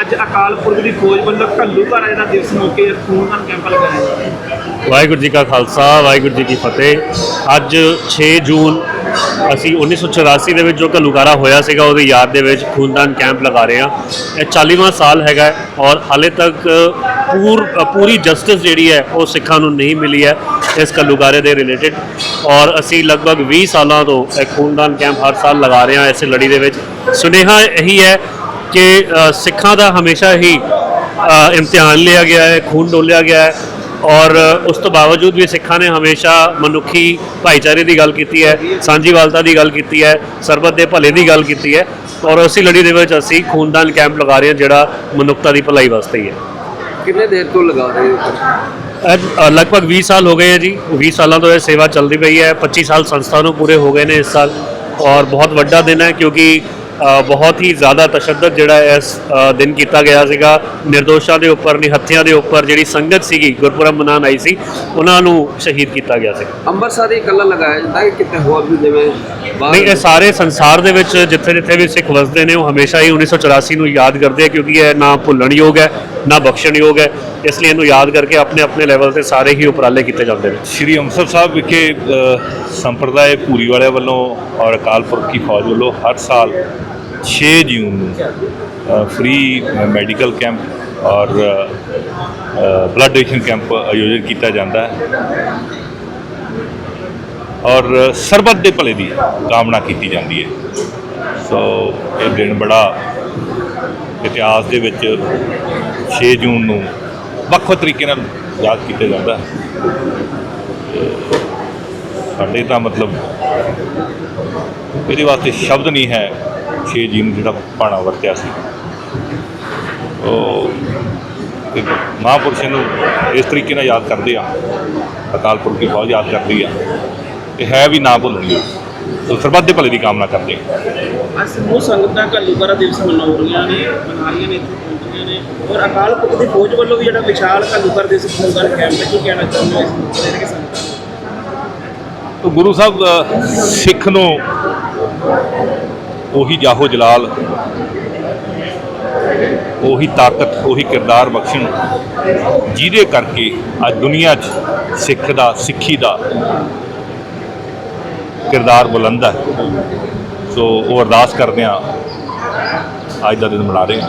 ਅੱਜ ਅਕਾਲ ਪੁਰਖ ਦੀ ਫੌਜ ਵੱਲੋਂ ਘੱਲੂ ਘਰ ਦਾ ਦਿਵਸ ਮੌਕੇ ਖੂਨਦਾਨ ਕੈਂਪ ਲਗਾਇਆ ਵਾਹਿਗੁਰੂ ਜੀ ਕਾ ਖਾਲਸਾ, ਵਾਹਿਗੁਰੂ ਜੀ ਕੀ ਫਤਿਹ। ਅੱਜ 6 ਜੂਨ, ਅਸੀਂ 1984 ਦੇ ਵਿੱਚ ਜੋ ਘੱਲੂਕਾਰਾ ਹੋਇਆ ਸੀਗਾ, ਉਹਦੀ ਯਾਦ ਦੇ ਵਿੱਚ ਖੂਨਦਾਨ ਕੈਂਪ ਲਗਾ ਰਹੇ ਹਾਂ। ਇਹ 40ਵਾਂ ਸਾਲ ਹੈਗਾ ਔਰ ਹਾਲੇ ਤੱਕ ਪੂਰ, ਪੂਰੀ ਜਸਟਿਸ ਜਿਹੜੀ ਹੈ, ਉਹ ਸਿੱਖਾਂ ਨੂੰ ਨਹੀਂ ਮਿਲੀ ਹੈ ਇਸ ਘੱਲੂਕਾਰੇ ਦੇ ਰਿਲੇਟਡ ਔਰ ਅਸੀਂ ਲਗਭਗ 20 ਸਾਲਾਂ ਤੋਂ ਇਹ ਖੂਨਦਾਨ ਕੈਂਪ ਹਰ ਸਾਲ ਲਗਾ ਰਹੇ ਹਾਂ ਇਸ ਲੜੀ ਦੇ ਵਿੱਚ। ਸੁਨੇਹਾ ਇਹੀ ਹੈ ਕਿ ਸਿੱਖਾਂ ਦਾ ਹਮੇਸ਼ਾ ਹੀ ਇਮਤਿਹਾਨ ਲਿਆ ਗਿਆ ਹੈ, ਖੂਨ ਡੋਲਿਆ ਗਿਆ ਹੈ। ਔਰ ਉਸ ਤੋਂ ਬਾਵਜੂਦ ਵੀ ਸਿੱਖਾਂ ਨੇ ਹਮੇਸ਼ਾ ਮਨੁੱਖੀ ਭਾਈਚਾਰੇ ਦੀ ਗੱਲ ਕੀਤੀ ਹੈ ਸਾਂਝੀਵਾਲਤਾ ਦੀ ਗੱਲ ਕੀਤੀ ਹੈ ਸਰਬੱਤ ਦੇ ਭਲੇ ਦੀ ਗੱਲ ਕੀਤੀ ਹੈ ਔਰ ਉਸੇ ਲੜੀ ਦੇ ਵਿੱਚ ਅਸੀਂ ਖੂਨਦਾਨ ਕੈਂਪ ਲਗਾ ਰਹੇ ਹਾਂ ਜਿਹੜਾ ਮਨੁੱਖਤਾ ਦੀ ਭਲਾਈ ਵਾਸਤੇ ਹੀ ਹੈ। ਕਿੰਨੇ ਦੇਰ ਤੋਂ ਲਗਾ ਰਹੇ ਹੋ ਲਗਭਗ 20 ਸਾਲ ਹੋ ਗਏ ਹੈ ਜੀ। 20 ਸਾਲਾਂ ਤੋਂ ਇਹ ਸੇਵਾ ਚੱਲਦੀ ਪਈ ਹੈ 25 ਸਾਲ ਸੰਸਥਾ ਨੂੰ ਪੂਰੇ ਹੋ ਗਏ ਨੇ ਇਸ ਸਾਲ। ਔਰ ਬਹੁਤ ਵੱਡਾ ਦਿਨ ਹੈ ਕਿਉਂਕਿ ਬਹੁਤ ਹੀ ਜ਼ਿਆਦਾ ਤਸ਼ੱਦਦ ਜਿਹੜਾ ਇਸ ਦਿਨ ਕੀਤਾ ਗਿਆ ਸੀਗਾ। ਨਿਰਦੋਸ਼ਾਂ ਦੇ ਉੱਪਰ ਨਿਹੱਥਿਆਂ ਦੇ ਉੱਪਰ ਜਿਹੜੀ ਸੰਗਤ ਸੀਗੀ ਗੁਰਪੁਰਬ ਮਨਾਉਣ ਆਈ ਸੀ ਉਹਨਾਂ ਨੂੰ ਸ਼ਹੀਦ ਕੀਤਾ ਗਿਆ ਸੀ। ਅੰਮ੍ਰਿਤਸਰ ਹੀ ਇਕੱਲਾ ਲਗਾਇਆ ਜਾਂਦਾ ਹੈ ਕਿ ਕਿਤੇ ਹੋਰ ਵੀ ਜਿਵੇਂ ਨਹੀਂ ਇਹ ਸਾਰੇ ਸੰਸਾਰ ਦੇ ਵਿੱਚ ਜਿੱਥੇ ਜਿੱਥੇ ਵੀ ਸਿੱਖ ਵਸਦੇ ਨੇ ਉਹ ਹਮੇਸ਼ਾ ਹੀ 1984 ਨੂੰ ਯਾਦ ਕਰਦੇ ਆ ਕਿਉਂਕਿ ਇਹ ਨਾ ਭੁੱਲਣਯੋਗ ਹੈ ਨਾ ਬਖਸ਼ਣਯੋਗ ਹੈ, ਇਸ ਲਈ ਇਹਨੂੰ ਯਾਦ ਕਰਕੇ ਆਪਣੇ ਆਪਣੇ ਲੈਵਲ ਤੇ ਸਾਰੇ ਹੀ ਉਪਰਾਲੇ ਕੀਤੇ ਜਾਂਦੇ ਨੇ। ਸ਼੍ਰੀ ਅੰਮ੍ਰਿਤਸਰ ਸਾਹਿਬ ਵਿਖੇ ਸੰਪਰਦਾਇ ਪੂਰੀ ਵਾਲਿਆਂ ਵੱਲੋਂ ਔਰ ਅਕਾਲ ਪੁਰਖ ਫੌਜ ਵੱਲੋਂ ਹਰ ਸਾਲ 6 ਜੂਨ ਨੂੰ ਫ੍ਰੀ ਮੈਡੀਕਲ ਕੈਂਪ ਔਰ ਬਲੱਡ ਡੋਨੇਸ਼ਨ ਕੈਂਪ ਆਯੋਜਿਤ ਕੀਤਾ ਜਾਂਦਾ ਹੈ। ਔਰ ਸਰਬੱਤ ਦੇ ਭਲੇ ਦੀ ਕਾਮਨਾ ਕੀਤੀ ਜਾਂਦੀ ਹੈ। ਸੋ ਇਹ ਦਿਨ ਬੜਾ ਇਤਿਹਾਸ ਦੇ ਵਿੱਚ 6 ਜੂਨ ਨੂੰ ਵੱਖ ਵੱਖ ਤਰੀਕੇ ਨਾਲ ਯਾਦ ਕੀਤਾ ਜਾਂਦਾ ਸਾਡੇ ਤਾਂ ਮਤਲਬ ਇਹਦੇ ਵਾਸਤੇ ਸ਼ਬਦ ਨਹੀਂ ਹੈ 6 ਜੀ ਨੂੰ ਜਿਹੜਾ ਪਾਣਾ ਵਰਤਿਆ ਸੀ। ਉਹ ਮਹਾਂਪੁਰਸ਼ ਨੂੰ ਇਸ ਤਰੀਕੇ ਨਾਲ ਯਾਦ ਕਰਦੇ ਆ। ਅਕਾਲ ਪੁਰਖ ਦੀ ਬਹੁਤ ਯਾਦ ਕਰਦੀ ਆ। ਤੇ ਹੈ ਵੀ ਨਾ ਭੁੱਲਣੀ। ਸਰਬੱਤ ਦੇ ਭਲੇ ਦੀ ਕਾਮਨਾ ਕਰਦੇ ਅੱਜ ਸਮੂਹ ਸੰਗਤਾਂ ਘੱਲੂ ਘਰ ਦਿਵਸ ਮਨਾ ਰਹੀਆਂ ਨੇ ਮਨਾ ਰਹੀਆਂ ਨੇ ਇੱਥੇ ਪਹੁੰਚੀਆਂ ਨੇ ਔਰ ਅਕਾਲ ਪੁਰਖ ਦੀ ਫੌਜ ਵੱਲੋਂ ਵੀ ਜਿਹੜਾ ਵਿਸ਼ਾਲ ਘੱਲੂ ਘਰ ਦਿਵਸ ਖੂਨਦਾਨ ਕੈਂਪ ਹੈ ਕੀ ਕਹਿਣਾ ਚਾਹੁੰਦੇ ਹੋ ਇਸ ਮੌਕੇ ਤੇ ਕਿ ਸੰਗਤਾਂ ਨੂੰ? ਤੋ ਗੁਰੂ ਸਾਹਿਬ ਸਿੱਖ ਨੂੰ ਉਹੀ ਜਾਹੋ ਜਲਾਲ ਉਹੀ ਤਾਕਤ ਉਹੀ ਕਿਰਦਾਰ ਬਖਸ਼ਣ ਜਿਹਦੇ ਕਰਕੇ ਅੱਜ ਦੁਨੀਆ 'ਚ ਸਿੱਖ ਦਾ ਸਿੱਖੀ ਦਾ ਕਿਰਦਾਰ ਬੁਲੰਦ ਹੈ। ਸੋ ਉਹ ਅਰਦਾਸ ਕਰਦੇ ਆ ਅੱਜ ਦਾ ਦਿਨ ਮਨਾ ਰਹੇ ਹਾਂ।